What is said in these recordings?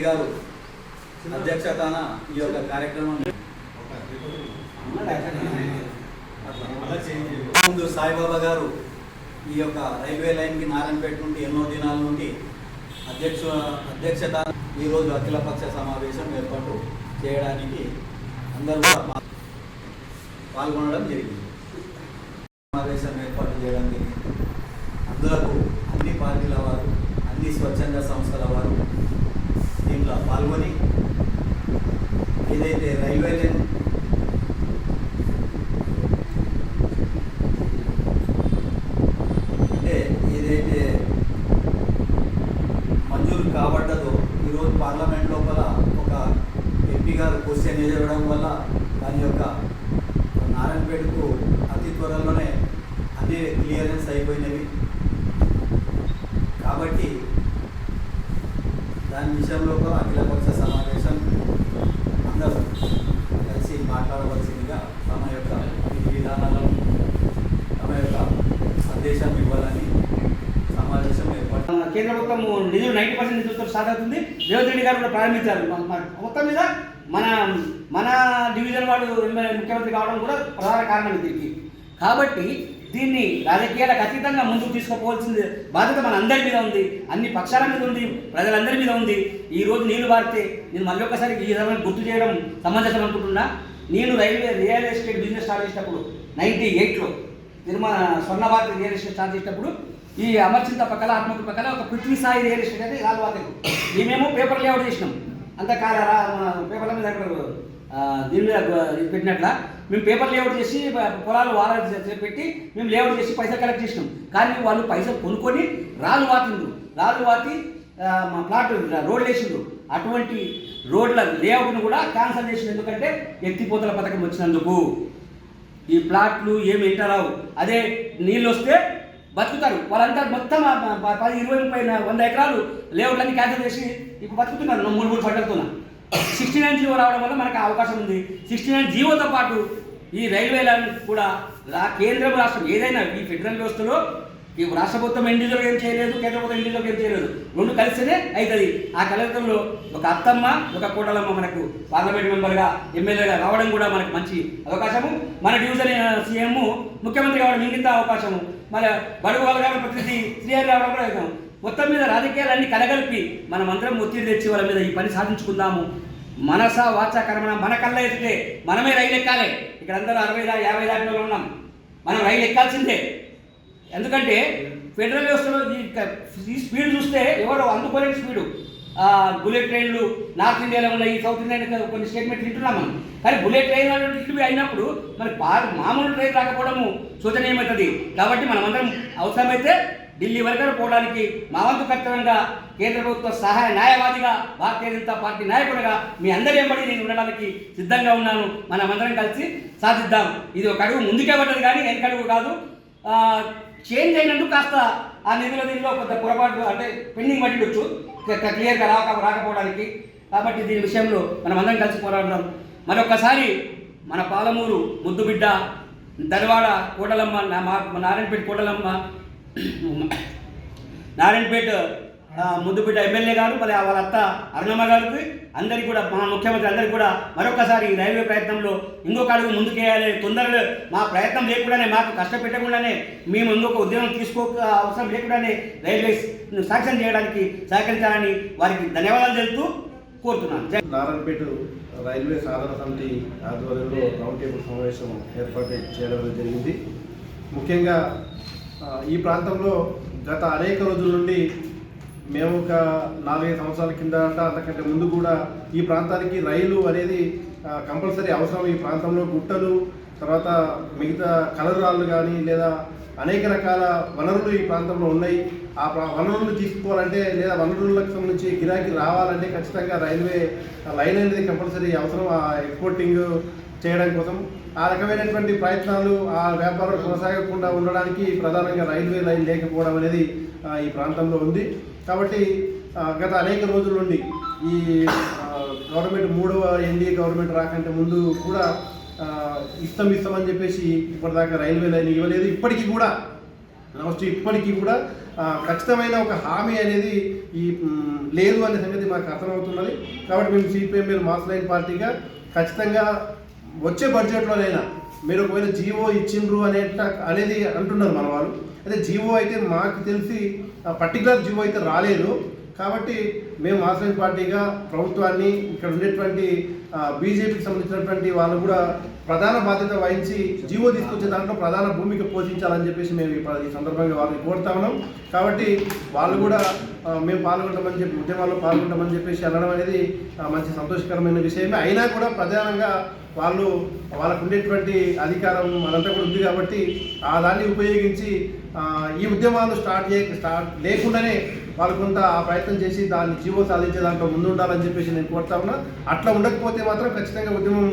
గారు అధ్యక్షతన ఈ యొక్క కార్యక్రమం ముందు సాయిబాబా గారు ఈ యొక్క రైల్వే లైన్కి నారాయణపేట నుండి ఎన్నో దినాల నుండి అధ్యక్ష అధ్యక్షత ఈరోజు అఖిలపక్ష సమావేశం ఏర్పాటు చేయడానికి అందరూ పాల్గొనడం జరిగింది. సమావేశం ఏర్పాటు చేయడం జరిగింది అందులకు అన్ని పార్టీల వారు అన్ని స్వచ్ఛంద సంస్థల వారు దీంట్లో పాల్గొని ఏదైతే రైల్వే లైన్ అంటే ఏదైతే మంజూరు కాబడ్డదో ఈరోజు పార్లమెంట్ లోపల ఒక ఎంపీ గారు క్వశ్చన్ వేయడం వల్ల దాని యొక్క నారాయణపేటకు అతి త్వరలోనే అన్ని క్లియరెన్స్ అయిపోయినవి కాబట్టి దాని విషయంలో కూడా అఖిలపక్ష సమావేశం అందరూ కలిసి మాట్లాడవలసిందిగా తమ యొక్క విధి విధానాలను తమ యొక్క సందేశం ఇవ్వాలని సమావేశం ఏర్పాటు కేంద్ర ప్రభుత్వం నిధులు నైంటీ పర్సెంట్ నిధులతో స్టార్ట్ అవుతుంది. రేవంత్ రెడ్డి గారు కూడా ప్రారంభించారు. మొత్తం మీద మన మన డివిజన్ వాడు ముఖ్యమంత్రి కావడం కూడా ప్రధాన కారణం దీనికి. కాబట్టి దీన్ని రాజకీయాలకు అతీతంగా ముందుకు తీసుకుపోవాల్సింది బాధ్యత మన అందరి మీద ఉంది. అన్ని పక్షాల మీద ఉంది ప్రజలందరి మీద ఉంది. ఈ రోజు నీళ్ళు పారితే నేను మళ్ళీ ఒకసారి ఈ సమయం గుర్తు చేయడం సమంజసం అనుకుంటున్నా. నేను railway real estate business start చేసినప్పుడు నైన్టీ ఎయిట్లో Nirma Swarnabharati real estate start చేసినప్పుడు ఈ అమర్చింత పక్కల ఆత్మకు పక్కల ఒక పృథ్వీ సాయి రియల్ ఎస్టేట్ అయితే రాజవాతకు మేమేమో పేపర్ లేఅవుట్ చేసినాం. అంతకాల పేపర్ల మీద దీని మీద పెట్టినట్ల. మేము పేపర్ లేఅవుట్ చేసి పొలాలు వారాలు పెట్టి మేము లేఅవుట్ చేసి పైసలు కలెక్ట్ చేసినాం. కానీ వాళ్ళు పైసలు కొనుక్కొని రాళ్ళు వాతిండ్రు రాళ్ళు వాతి మా ప్లాట్ రోడ్లు వేసిండ్రు. అటువంటి రోడ్ల లేఅవుట్ను కూడా క్యాన్సల్ చేసింది ఎందుకంటే ఎత్తిపోతల పథకం వచ్చినందుకు. ఈ ప్లాట్లు ఏమి ఎంటరావు అదే నీళ్ళు వస్తే బతుకుతారు. వాళ్ళంతా మొత్తం పది ఇరవై ముప్పై వంద ఎకరాలు లేఅవుట్లన్నీ క్యాన్సిల్ చేసి ఇప్పుడు బతుకుతున్నారు. మూడు మూడు పంటలతోన. సిక్స్టీ నైన్ జీవో రావడం వల్ల మనకు అవకాశం ఉంది. సిక్స్టీ నైన్ జీవోతో పాటు ఈ రైల్వేలను కూడా రా- కేంద్రం రాష్ట్రం ఏదైనా ఈ ఫెడరల్ వ్యవస్థలో ఈ రాష్ట్ర ప్రభుత్వం ఇండివిజువల్ ఏం చేయలేదు కేంద్ర ప్రభుత్వం ఇండివిజువల్ ఏం చేయలేదు. రెండు కలిస్తేనే అవుతుంది ఆ కలగతంలో ఒక అత్తమ్మ ఒక కోటలమ్మ మనకు పార్లమెంట్ మెంబర్గా ఎమ్మెల్యేగా రావడం కూడా మనకు మంచి అవకాశము. మన డివిజన్ సీఎం ముఖ్యమంత్రి కావడం ఇంకింత అవకాశము. మన బడుగు వర్గాల ప్రతినిధి శ్రీహరి రావడం కూడా అవుతాం మొత్తం మీద రాజకీయాలన్నీ కలగలిపి మనం అందరం ఒత్తిడి తెచ్చి వాళ్ళ మీద ఈ పని సాధించుకుందాము. మనస వాచ కర్మణ మన కళ్ళ ఎత్తితే మనమే రైలు ఎక్కాలి. ఇక్కడ అందరూ అరవై దా యాభై దాటిలో ఉన్నాం. మనం రైలు ఎక్కాల్సిందే. ఎందుకంటే ఫెడరల్ వ్యవస్థలో ఈ స్పీడ్ చూస్తే ఎవరు అందుకోలేని స్పీడు. బుల్లెట్ ట్రైన్లు నార్త్ ఇండియాలో ఉన్నాయి సౌత్ ఇండియా కొన్ని స్టేట్మెంట్ వింటున్నాం మనం. కానీ బుల్లెట్ ట్రైన్ అనేటివి అయినప్పుడు మరి బాగా మామూలు ట్రైన్ రాకపోవడము శోచనీయమవుతుంది. కాబట్టి మనమందరం అవసరమైతే ఢిల్లీ వరకు పోవడానికి మా వంతు కర్తవ్యంగా కేంద్ర ప్రభుత్వ సహాయ న్యాయవాదిగా భారతీయ జనతా పార్టీ నాయకుడిగా మీ అందరి వెంబడి నేను ఉండడానికి సిద్ధంగా ఉన్నాను. మనమందరం కలిసి సాధిద్దాం. ఇది ఒక అడుగు ముందుకే పడ్డది కానీ వెనక అడుగు కాదు. చేంజ్ అయినందుకు కాస్త ఆ నిధుల దీనిలో కొంత పొరపాటు అంటే పెండింగ్ పట్టిండొచ్చు క్లియర్గా రాక రాకపోవడానికి. కాబట్టి దీని విషయంలో మనం అందరం కలిసి పోరాడదాం. మరొకసారి మన పాలమూరు ముద్దుబిడ్డ దర్వాడ కోటలమ్మ నా- మా నారాయణపేట కోటలమ్మ నారాయణపేట ముద్దుపేట ఎమ్మెల్యే గారు మరి వాళ్ళ అత్త అరుణమ్మ గారికి అందరికీ కూడా మా ముఖ్యమంత్రి అందరికీ కూడా మరొకసారి ఈ రైల్వే ప్రయత్నంలో ఇంకొక అడుగు ముందుకేయాలి తొందరలో మా ప్రయత్నం లేకుండానే మాకు కష్టపెట్టకుండానే మేము ఇంకొక ఉద్యమం తీసుకోక అవసరం లేకుండానే రైల్వే శాంక్షన్ చేయడానికి సహకరించాలని వారికి ధన్యవాదాలు తెలుపుతూ కోరుతున్నాను. నారాయణపేట రైల్వే సాధన సమితి ఆధ్వర్యంలో రౌండ్ టేబుల్ సమావేశం ఏర్పాటు చేయడం జరిగింది. ముఖ్యంగా ఈ ప్రాంతంలో గత అనేక రోజుల నుండి మేము ఒక నాలుగైదు సంవత్సరాల కింద అంతకంటే ముందు కూడా ఈ ప్రాంతానికి రైలు అనేది కంపల్సరీ అవసరం. ఈ ప్రాంతంలో గుట్టలు తర్వాత మిగతా కలరాలు కానీ లేదా అనేక రకాల వనరులు ఈ ప్రాంతంలో ఉన్నాయి. ఆ ప్ర- వనరులు తీసుకోవాలంటే లేదా వనరులకు సంబంధించి గిరాకీ రావాలంటే ఖచ్చితంగా రైల్వే లైన్ అనేది కంపల్సరీ అవసరం. ఆ ఎక్స్పోర్టింగ్ చేయడం కోసం ఆ రకమైనటువంటి ప్రయత్నాలు ఆ వ్యాపారం కొనసాగకుండా ఉండడానికి ప్రధానంగా రైల్వే లైన్ లేకపోవడం అనేది ఈ ప్రాంతంలో ఉంది. కాబట్టి గత అనేక రోజుల నుండి ఈ గవర్నమెంట్ మూడవ ఎన్డీఏ గవర్నమెంట్ రాకంటే ముందు కూడా ఆ, ఇస్తాం ఇస్తామని చెప్పేసి ఇప్పటిదాకా రైల్వే లైన్ ఇవ్వలేదు. ఇప్పటికీ కూడా లాస్ట్ ఇప్పటికీ కూడా ఖచ్చితమైన ఒక హామీ అనేది ఈ లేదు అనే సంగతి మాకు అర్థమవుతున్నది. కాబట్టి మేము సిపిఎంఎల్ మాస్ లైన్ పార్టీగా ఖచ్చితంగా వచ్చే బడ్జెట్లోనైనా మీరు ఒకవేళ జీవో ఇచ్చిండ్రు అనే అనేది అంటున్నారు మన వాళ్ళు. అయితే జీవో అయితే మాకు తెలిసి పర్టికులర్ జీవో అయితే రాలేదు. కాబట్టి మేము మాస్లైన్ పార్టీగా ప్రభుత్వాన్ని ఇక్కడ ఉండేటువంటి బీజేపీకి సంబంధించినటువంటి వాళ్ళు కూడా ప్రధాన బాధ్యత వహించి జీవో తీసుకొచ్చే దాంట్లో ప్రధాన భూమిక పోషించాలని చెప్పేసి మేము ఈ సందర్భంగా వాళ్ళని కోరుతా ఉన్నాం. కాబట్టి వాళ్ళు కూడా మేము పాల్గొంటామని చెప్పి ఉద్యమాల్లో పాల్గొంటామని చెప్పేసి అనడం అనేది మంచి సంతోషకరమైన విషయమే. అయినా కూడా ప్రధానంగా వాళ్ళు వాళ్ళకు ఉండేటువంటి అధికారం అదంతా కూడా ఉంది కాబట్టి ఆ దాన్ని ఉపయోగించి ఈ ఉద్యమాలు స్టార్ట్ చే స్టార్ట్ లేకుండానే వాళ్ళు కొంత ఆ ప్రయత్నం చేసి దాన్ని జీవో సాధించే దాంట్లో ముందు ఉండాలని చెప్పేసి నేను కోరుతా ఉన్నా. అట్లా ఉండకపోతే మాత్రం ఖచ్చితంగా ఉద్యమం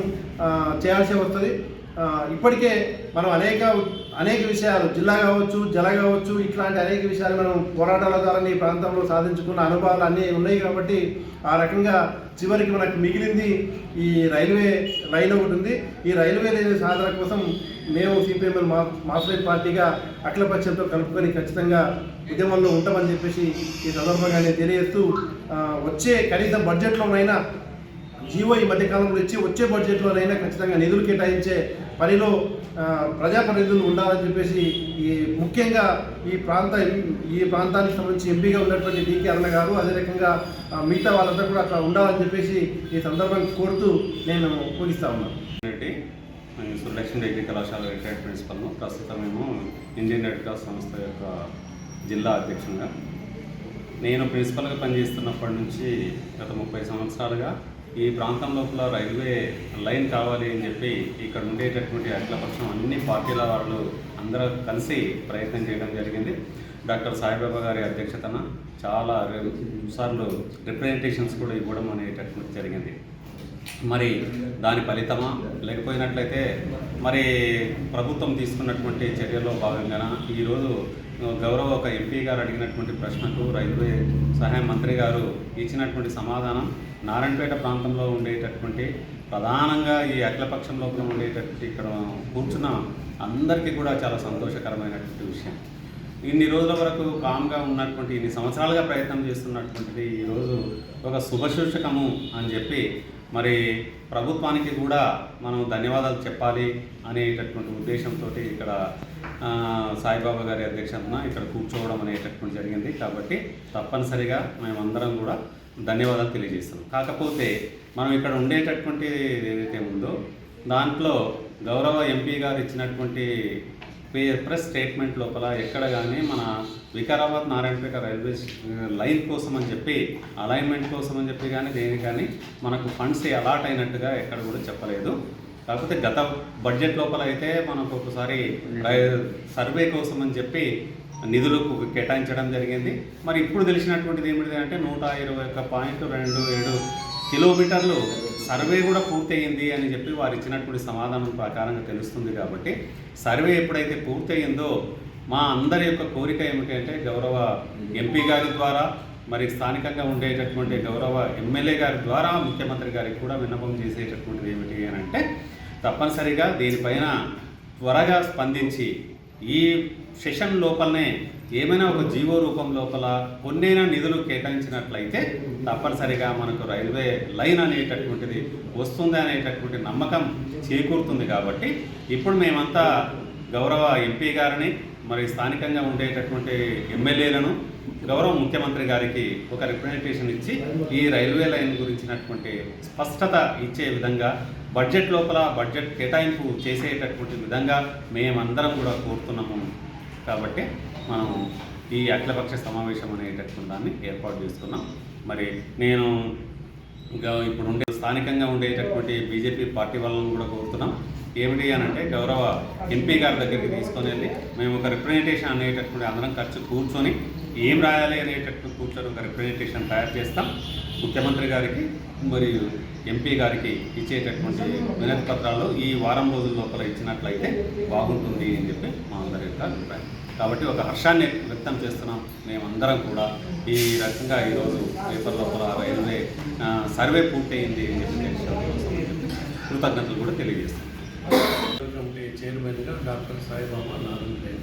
చేయాల్సి వస్తుంది. ఇప్పటికే మనం అనేక అనేక విషయాలు జిల్లా కావచ్చు జల కావచ్చు ఇట్లాంటి అనేక విషయాలు మనం పోరాటాల ద్వారా ఈ ప్రాంతంలో సాధించుకున్న అనుభవాలు అన్నీ ఉన్నాయి కాబట్టి ఆ రకంగా చివరికి మనకు మిగిలింది ఈ రైల్వే లైన్ ఒకటి ఉంది. ఈ రైల్వే లైన్ సాధన కోసం మేము సిపిఎంఎల్ మా మాస్టర్ పార్టీగా అఖిలపక్షంతో కలుపుకొని ఖచ్చితంగా ఉద్యమంలో ఉంటామని చెప్పేసి ఈ సందర్భంగానే తెలియజేస్తూ వచ్చే కనీసం బడ్జెట్లోనైనా జీవో ఈ మధ్యకాలంలో ఇచ్చి వచ్చే బడ్జెట్లోనైనా ఖచ్చితంగా నిధులు కేటాయించే పనిలో ప్రజాప్రతినిధులు ఉండాలని చెప్పేసి ఈ ముఖ్యంగా ఈ ప్రాంత ఈ ప్రాంతానికి సంబంధించి ఎంపీగా ఉన్నటువంటి డీకే అన్న గారు అదే రకంగా మిగతా వాళ్ళంతా కూడా అట్లా ఉండాలని చెప్పేసి ఈ సందర్భాన్ని కోరుతూ నేను పూజిస్తా ఉన్నాను. సులక్ష్మి డిగ్రీ కళాశాల రిటైర్డ్ ప్రిన్సిపల్ను ప్రస్తుతం మేము ఇండియన్ రెడ్ క్రాస్ సంస్థ యొక్క జిల్లా అధ్యక్షునిగా. నేను ప్రిన్సిపల్గా పనిచేస్తున్నప్పటి నుంచి గత ముప్పై సంవత్సరాలుగా ఈ ప్రాంతం లోపల రైల్వే లైన్ కావాలి అని చెప్పి ఇక్కడ ఉండేటటువంటి అఖిలపక్షం అన్ని పార్టీల వాళ్ళు అందరూ కలిసి ప్రయత్నం చేయడం జరిగింది. డాక్టర్ సాయిబాబా గారి అధ్యక్షతన చాలా సార్లు రిప్రజెంటేషన్స్ కూడా ఇవ్వడం అనేటటువంటి జరిగింది. మరి దాని ఫలితమా? లేకపోయినట్లయితే మరి ప్రభుత్వం తీసుకున్నటువంటి చర్యల్లో భాగంగా ఈరోజు గౌరవ ఒక ఎంపీ గారు అడిగినటువంటి ప్రశ్నకు రైల్వే సహాయ మంత్రి గారు ఇచ్చినటువంటి సమాధానం నారాయణపేట ప్రాంతంలో ఉండేటటువంటి ప్రధానంగా ఈ అఖిలపక్షం లోపల ఉండేటటువంటి ఇక్కడ కూర్చున్న అందరికీ కూడా చాలా సంతోషకరమైనటువంటి విషయం. ఇన్ని రోజుల వరకు కామ్గా ఉన్నటువంటి ఇన్ని సంవత్సరాలుగా ప్రయత్నం చేస్తున్నటువంటిది ఈరోజు ఒక శుభశూషకము అని చెప్పి మరి ప్రభుత్వానికి కూడా మనం ధన్యవాదాలు చెప్పాలి అనేటటువంటి ఉద్దేశంతో ఇక్కడ సాయిబాబా గారి అధ్యక్షతన ఇక్కడ కూర్చోవడం అనేటటువంటి జరిగింది. కాబట్టి తప్పనిసరిగా మేమందరం కూడా ధన్యవాదాలు తెలియజేస్తున్నాం. కాకపోతే మనం ఇక్కడ ఉండేటటువంటి ఏదైతే ఉందో దాంట్లో గౌరవ ఎంపీ గారు ఇచ్చినటువంటి ప్రెస్ స్టేట్మెంట్ లోపల ఎక్కడ కానీ మన వికారాబాద్ నారాయణపేట రైల్వే లైన్ కోసం అని చెప్పి అలైన్మెంట్ కోసం అని చెప్పి కానీ దేని కానీ మనకు ఫండ్స్ అలాట్ అయినట్టుగా ఎక్కడ కూడా చెప్పలేదు. కాకపోతే గత బడ్జెట్ లోపల అయితే మనకు ఒకసారి సర్వే కోసం అని చెప్పి నిధులకు కేటాయించడం జరిగింది. మరి ఇప్పుడు తెలిసినటువంటిది ఏమిటి అంటే నూట ఇరవై ఒక్క పాయింట్ రెండు ఏడు కిలోమీటర్లు సర్వే కూడా పూర్తయింది అని చెప్పి వారు ఇచ్చినటువంటి సమాధానం ప్రకారంగా తెలుస్తుంది కాబట్టి సర్వే ఎప్పుడైతే పూర్తయిందో మా అందరి యొక్క కోరిక ఏమిటంటే గౌరవ ఎంపీ గారి ద్వారా మరి స్థానికంగా ఉండేటటువంటి గౌరవ ఎమ్మెల్యే గారి ద్వారా ముఖ్యమంత్రి గారికి కూడా విన్నపం చేసేటటువంటిది ఏమిటి అని అంటే తప్పనిసరిగా దీనిపైన త్వరగా స్పందించి ఈ సెషన్ లోపలనే ఏమైనా ఒక జీవో రూపం లోపల కొన్నైనా నిధులు కేటాయించినట్లయితే తప్పనిసరిగా మనకు రైల్వే లైన్ అనేటటువంటిది వస్తుంది అనేటటువంటి నమ్మకం చేకూరుతుంది కాబట్టి ఇప్పుడు మేమంతా గౌరవ ఎంపీ గారిని మరి స్థానికంగా ఉండేటటువంటి ఎమ్మెల్యేలను గౌరవ ముఖ్యమంత్రి గారికి ఒక రిప్రజెంటేషన్ ఇచ్చి ఈ రైల్వే లైన్ గురించినటువంటి స్పష్టత ఇచ్చే విధంగా బడ్జెట్ లోపల బడ్జెట్ కేటాయింపు చేసేటటువంటి విధంగా మేమందరం కూడా కోరుతున్నాము. కాబట్టి మనం ఈ అఖిలపక్ష సమావేశం అనేటటువంటి దాన్ని ఏర్పాటు చేసుకున్నాం. మరి నేను ఇంకా ఇప్పుడు ఉండే స్థానికంగా ఉండేటటువంటి బీజేపీ పార్టీ వాళ్ళని కూడా కోరుతున్నాం. ఏమిటి అని అంటే గౌరవ ఎంపీ గారి దగ్గరికి తీసుకొని వెళ్ళి మేము ఒక రిప్రజెంటేషన్ అనేటటువంటి అందరం ఖర్చు కూర్చొని ఏం రాయాలి అనేటటువంటి కూర్చొని ఒక రిప్రజెంటేషన్ తయారు చేస్తాం. ముఖ్యమంత్రి గారికి మరియు ఎంపీ గారికి ఇచ్చేటటువంటి వినతి పత్రాలు ఈ వారం రోజుల లోపల ఇచ్చినట్లయితే బాగుంటుంది అని చెప్పి మా అందరి యొక్క అభిప్రాయం. కాబట్టి ఒక హర్షాన్ని వ్యక్తం చేస్తున్నాం. మేమందరం కూడా ఈ రకంగా ఈరోజు పేపర్ లోపల రైల్వే సర్వే పూర్తయింది అని చెప్పి కృతజ్ఞతలు కూడా తెలియజేస్తాం కమిటీ చైర్మన్గా డాక్టర్ సాయిబాబా నారాయణ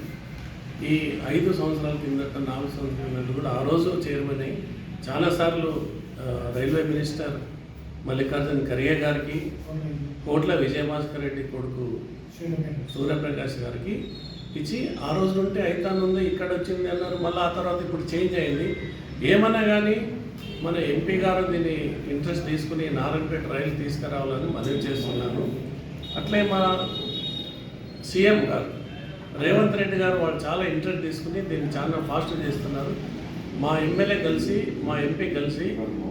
ఈ ఐదు సంవత్సరాల కిందట నాలుగు సంవత్సరాల కిందట కూడా ఆ రోజు చైర్మన్ అయ్యి చాలాసార్లు రైల్వే మినిస్టర్ మల్లికార్జున ఖర్గే గారికి కోట్ల విజయభాస్కర్ రెడ్డి కొడుకు సూర్యప్రకాష్ గారికి ఇచ్చి ఆ రోజు నుండి అయితానుంది ఇక్కడ వచ్చింది అన్నారు మళ్ళీ ఆ తర్వాత ఇప్పుడు చేంజ్ అయింది. ఏమన్నా కానీ మన ఎంపీ గారు దీన్ని ఇంట్రెస్ట్ తీసుకుని నారాయణపేట రైలు తీసుకురావాలని మనవి చేస్తున్నాను. అట్లే మా సీఎం గారు రేవంత్ రెడ్డి గారు వాళ్ళు చాలా ఇంట్రెస్ట్ తీసుకుని దీన్ని చాలా ఫాస్ట్ చేస్తున్నారు. మా ఎమ్మెల్యే కలిసి మా ఎంపీ కలిసి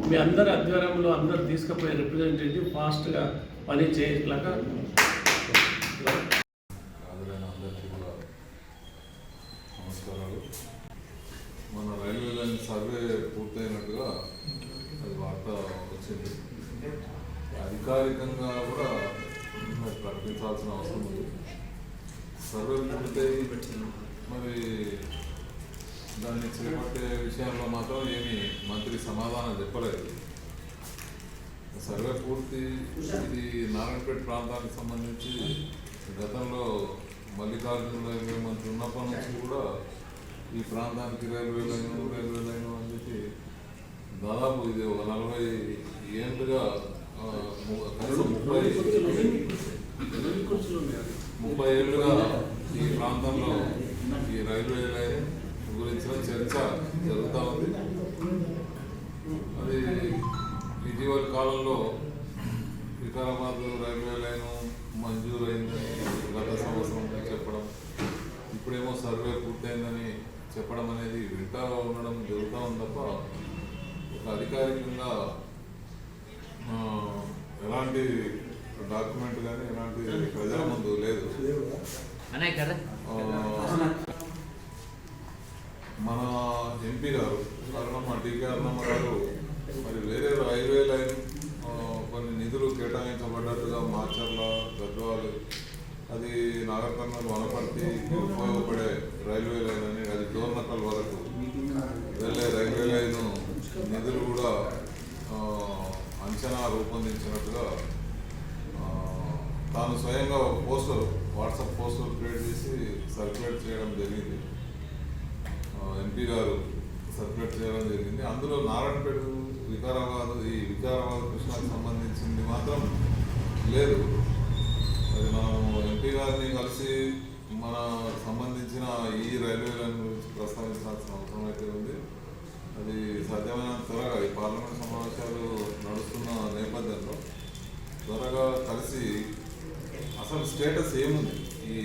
మీ అందరి ఆధ్వర్యంలో అందరు తీసుకుపోయి రిప్రజెంటేటివ్ ఫాస్ట్గా పని చేయట్లాగా హాజరైన అందరికీ కూడా నమస్కారాలు మన రైల్వే లైన్ సర్వే పూర్తయినట్టుగా అది వార్త వచ్చింది అధికారికంగా కూడా మరి ప్రకటించాల్సిన అవసరం ఉంది సర్వే పూర్తయి మరి దాన్ని చేపట్టే విషయంలో మాత్రం ఏమీ మంత్రి సమాధానం చెప్పలేదు. సర్వే పూర్తి ఇది నారాయణపేట ప్రాంతానికి సంబంధించి గతంలో మల్లికార్జున రైల్వే మంత్రి ఉన్నప్పటి నుంచి కూడా ఈ ప్రాంతానికి రైల్వే లైన్ రైల్వే లైన్ అని చెప్పి దాదాపు ఇది ఒక నలభై ఏళ్ళుగా కనీసం ముప్పై ముప్పై ఏళ్ళుగా ఈ ప్రాంతంలో ఈ రైల్వే లైన్ గురించిన చర్చ జరుగుతూ ఉంది. అది ఇటీవల కాలంలో వికారాబాద్ రైల్వే లైన్ మంజూరైందని గత సంవత్సరం చెప్పడం ఇప్పుడేమో సర్వే పూర్తయిందని చెప్పడం అనేది వింటా ఉండడం జరుగుతూ ఉంది తప్ప ఒక అధికారికంగా ఎలాంటి డాక్యుమెంట్ కానీ ఎలాంటి ప్రజల ముందు లేదు. ఆ, మన ఎంపీ గారు అరుణమ్మ టీకే అరుణమ్మ గారు మరి వేరే రైల్వే లైన్ ఆ, కొన్ని నిధులు కేటాయించబడ్డట్టుగా మాచర్ల గద్వాలు అది నాగర్ కర్నూలు వనపర్తి ఉపయోగపడే రైల్వే లైన్ అని అది డోర్నకల్ వరకు వెళ్ళే రైల్వే లైన్ నిధులు కూడా ఆ, అంచనా రూపొందించినట్టుగా ఆ, తాను స్వయంగా ఒక పోస్టర్ వాట్సాప్ పోస్టర్ క్రియేట్ చేసి సర్క్యులేట్ చేయడం జరిగింది. ఎంపీ గారు సర్క్యులేట్ చేయడం జరిగింది. అందులో నారాయణపేట వికారాబాద్ ఈ వికారాబాద్ కృష్ణాకు సంబంధించింది మాత్రం లేదు. అది మనం ఎంపీ గారిని కలిసి మన సంబంధించిన ఈ రైల్వే లైన్ గురించి ప్రస్తావించాల్సిన అవసరం అయితే ఉంది. అది సాధ్యమైనంత త్వరగా ఈ పార్లమెంట్ సమావేశాలు నడుస్తున్న నేపథ్యంలో త్వరగా కలిసి అసలు స్టేటస్ ఏముంది? ఈ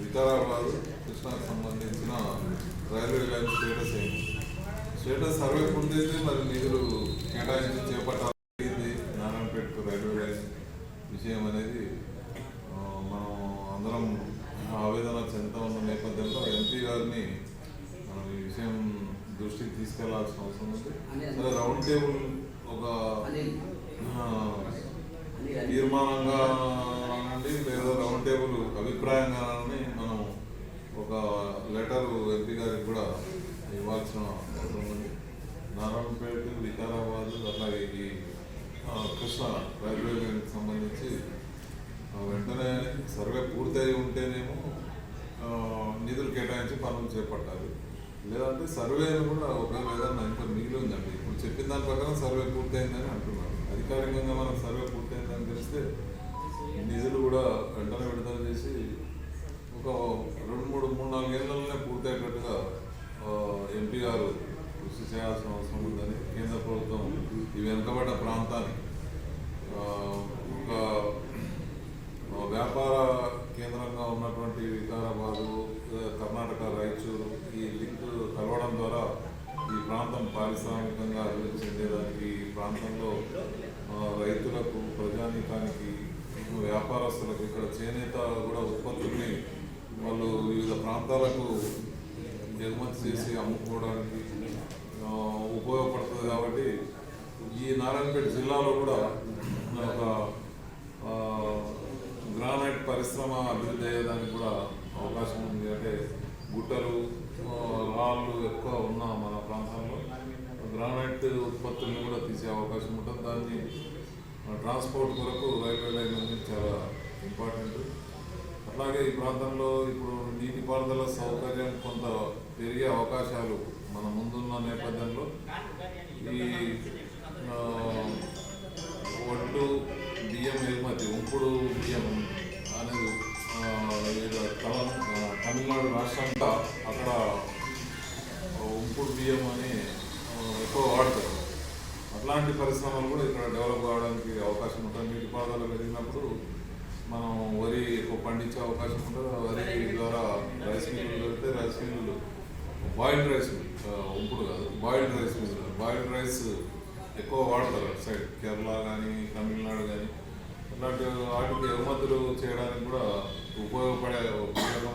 వికారాబాద్ కృష్ణాకు సంబంధించిన రైల్వే లైన్ స్టేటస్ ఏముంది? స్టేటస్ సర్వే పూర్తయితే మరి నిధులు కేటాయించి చేపట్టాలి నారాయణపేట రైల్వే లైన్ విషయం అనేది మనం అందరం ఆవేదన చెందుతా ఉన్న నేపథ్యంలో ఎంపీ గారిని మనం ఈ విషయం దృష్టికి తీసుకెళ్ళాల్సిన అవసరం ఉంది. సరే రౌండ్ టేబుల్ ఒక తీర్మానంగా అనండి లేదా రౌండ్ టేబుల్ అభిప్రాయం అనండి మనం ఒక లెటర్ ఎంపీ గారికి కూడా ఇవ్వాల్సిన అవసరం ఉంది. నారాయణపేట వికారాబాద్ అలాగే ఈ కృష్ణ రైల్వే లైన్కి సంబంధించి వెంటనే సర్వే పూర్తయి ఉంటేనేమో నిధులు కేటాయించి పనులు చేపట్టాలి. లేదంటే సర్వేను కూడా ఒకవేళ ఏదన్నా ఇంకా మిగిలి ఉందండి ఇప్పుడు చెప్పిన దాని ప్రకారం సర్వే పూర్తయిందని అంటున్నారు. అధికారికంగా మనకు సర్వే పూర్తయిందని తెలిస్తే నిధులు కూడా వెంటనే విడుదల చేసి ఒక రెండు మూడు మూడు నాలుగు ఏళ్ళలోనే పూర్తయ్యేటట్టుగా ఎంపీ గారు కృషి చేయాల్సిన అవసరం ఉందని కేంద్ర ప్రభుత్వం ఈ వెనుకబడ్డ ప్రాంతాన్ని ఒక వ్యాపార కేంద్రంగా ఉన్నటువంటి వికారాబాదు కర్ణాటక రాయచూరు ఈ లింక్ కలవడం ద్వారా ఈ ప్రాంతం పారిశ్రామికంగా అభివృద్ధి చెందేదానికి ఈ ప్రాంతంలో రైతులకు ప్రజానీకానికి వ్యాపారస్తులకు ఇక్కడ చేనేత కూడా ఉత్పత్తుల్ని వాళ్ళు వివిధ ప్రాంతాలకు ఎగుమతి చేసి అమ్ముకోవడానికి ఉపయోగపడుతుంది కాబట్టి ఈ నారాయణపేట జిల్లాలో కూడా ఒక గ్రానైట్ పరిశ్రమ అభివృద్ధి అయ్యేదానికి కూడా అవకాశం ఉంది. అంటే గుట్టలు రాళ్ళు ఎక్కువ ఉన్న మన ప్రాంతంలో గ్రానైట్ ఉత్పత్తుల్ని కూడా తీసే అవకాశం ఉంటుంది. దాన్ని ట్రాన్స్పోర్ట్ కొరకు రైల్వే లైన్ అనేది చాలా ఇంపార్టెంట్. అట్లాగే ఈ ప్రాంతంలో ఇప్పుడు నీటిపారుదల సౌకర్యం కొంత పెరిగే అవకాశాలు మన ముందున్న నేపథ్యంలో ఈ ఒడ్డు బియ్యం ఎగుమతి ఉంపుడు బియ్యం అనేది ఆ, తమిళనాడు రాష్ట్రంగా అక్కడ ఉంపుడు బియ్యం అని ఎక్కువ వాడతారు. అట్లాంటి పరిశ్రమలు కూడా ఇక్కడ డెవలప్ కావడానికి అవకాశం ఉంటుంది. నీటిపారుదల పెరిగినప్పుడు మనం వరి ఎక్కువ పండించే అవకాశం ఉంటుంది. వరి ద్వారా రైస్ మిల్లులు పెడితే రైస్ మిల్లులు బాయిల్డ్ రైస్ ఉంపుడు కాదు boiled rice mill boiled rice ఎక్కువ వాడతారు అటు సైడ్ కేరళ కానీ తమిళనాడు కానీ అట్లాంటి వాటికి ఎగుమతులు చేయడానికి కూడా ఉపయోగపడే ఉపయోగం